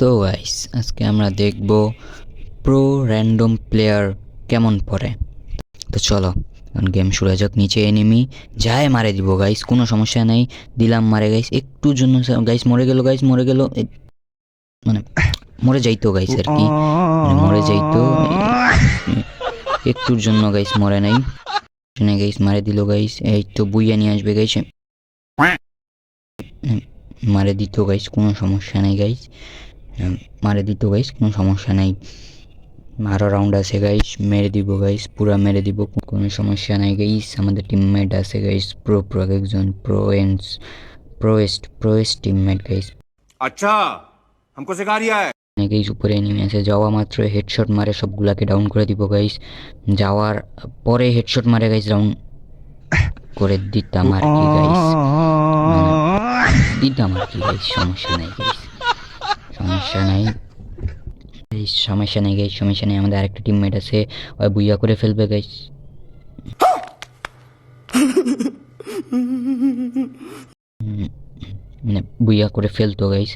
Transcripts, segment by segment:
তো গাইস আজকে আমরা দেখব প্রো র্যান্ডম প্লেয়ার কেমন পড়ে। তো চলো গেম শুরু যাক, নিচে এনিমি যায় মারে দিব গাইস কোনো সমস্যা নেই, দিলাম মারে গাইস একটুর জন্য গাইস মরে গেল গাইস মরে গেল মানে মরে যাইতো গাইস আর কি মানে মরে যাইতো একটুর জন্য গাইস মরে নাই গাইস মারে দিল গাইস এই তো বুইয়া নিয়ে আসবে গাইস মারে দিত গাইস কোনো সমস্যা নেই গাইস মারে দিত গাইস কোনো সমস্যা নাই আরও রাউন্ড আছে গাইস মেরে দিব গাইস পুরা মেরে দিব কোনো সমস্যা নাই গাইস আমাদের টিমমেট আছে গাইস প্রো প্রো একজন pro ends প্রোয়েস্ট proest teammate guys अच्छा हमको सिखा रिया है গাইস উপরে নেমে আছে যাওয়া মাত্র হেডশট মারে সবগুলাকে ডাউন করে দিব গাইস যাওয়ার পরে হেডশট মারে গাইস রাউন্ড করে দিতাম আর কি গাইস দিতাম আমার কি গাইস সমস্যা নাই গাইস সমস্যা নাই। সমস্যা নেই গাইস সমস্যা নেই। আমাদের আরেকটা টিমমেট আছে, ওই বুইয়া করে ফেলবে গাইস মানে বুইয়া করে ফেলতো গাইস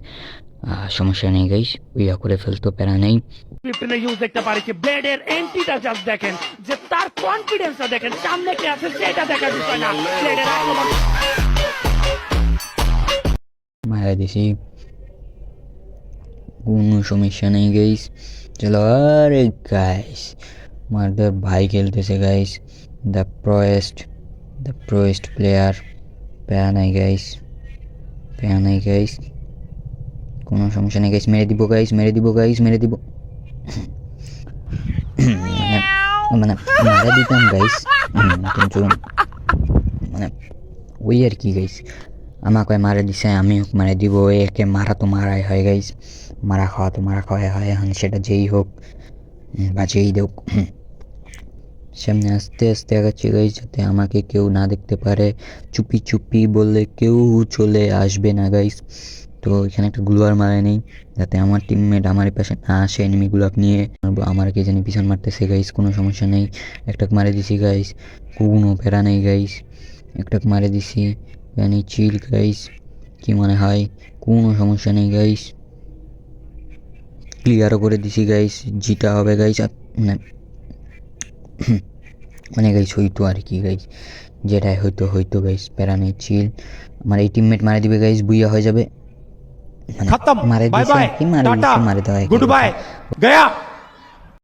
সমস্যা নেই গাইস বুইয়া করে ফেলতো, প্যারা নেই। ফিফটিনে ইউজ দেখতে পারেছি ব্লেডের এন্ট্রিটা জাস্ট দেখেন, যে তার কনফিডেন্সটা দেখেন, সামনে কে আছে সেটা দেখার বিষয় না। ব্লেডের মারা দিছি কোনো সমস্যা নেই গাইস চলো আরে গাইস আমাদের ভাই খেলতেছে guys the proest the proest player প্যারা নাই গাইস প্যারা নাই গাইস কোনো সমস্যা নেই গাইস মেরে দিব গাইস মেরে দিব গাইস মেরে দিব মানে মারা দিতাম গাইস মানে ওই আর কি গাইস আমাকে মারা দিছে আমি ওকে মারা দিব, একে মারা তো মারাই হয় গাইস মারা খাওয়া তো মারা খাওয়াই হয়, এখন সেটা যেই হোক বা যেই দেখ সামনে আস্তে আস্তে আগাচ্ছি গাইস যাতে আমাকে কেউ না দেখতে পারে, চুপি চুপি বললে কেউ চলে আসবে না গাইস তো এখানে একটা গ্লুয়ার মারে নেই, যাতে আমার টিমমেট আমার পাশে না আসে এনিমি এনিমিগুলো নিয়ে আমার কে জানি পিছন মারতেছে গাইস কোনো সমস্যা নেই। একটা মারে দিছি গাইস কোনো প্যারা নেই গাইস একটা মারে দিছি। জানি চিল গাইস কি মনে হয়? কোনো সমস্যা নেই গাইস ক্লিয়ারও করে দিছি গাইস জিটা হবে গাইস মানে মানে গাইস হইতো আর কি গাইস যেটাই হইতো হইতো গাইস প্যারা নেই চিল আমার এই টিমমেট মারে দিবে গাইস বুইয়া হয়ে যাবে। মানে খতম। মারে দিছে কি মারে দিছে মারে দেওয়া গয়া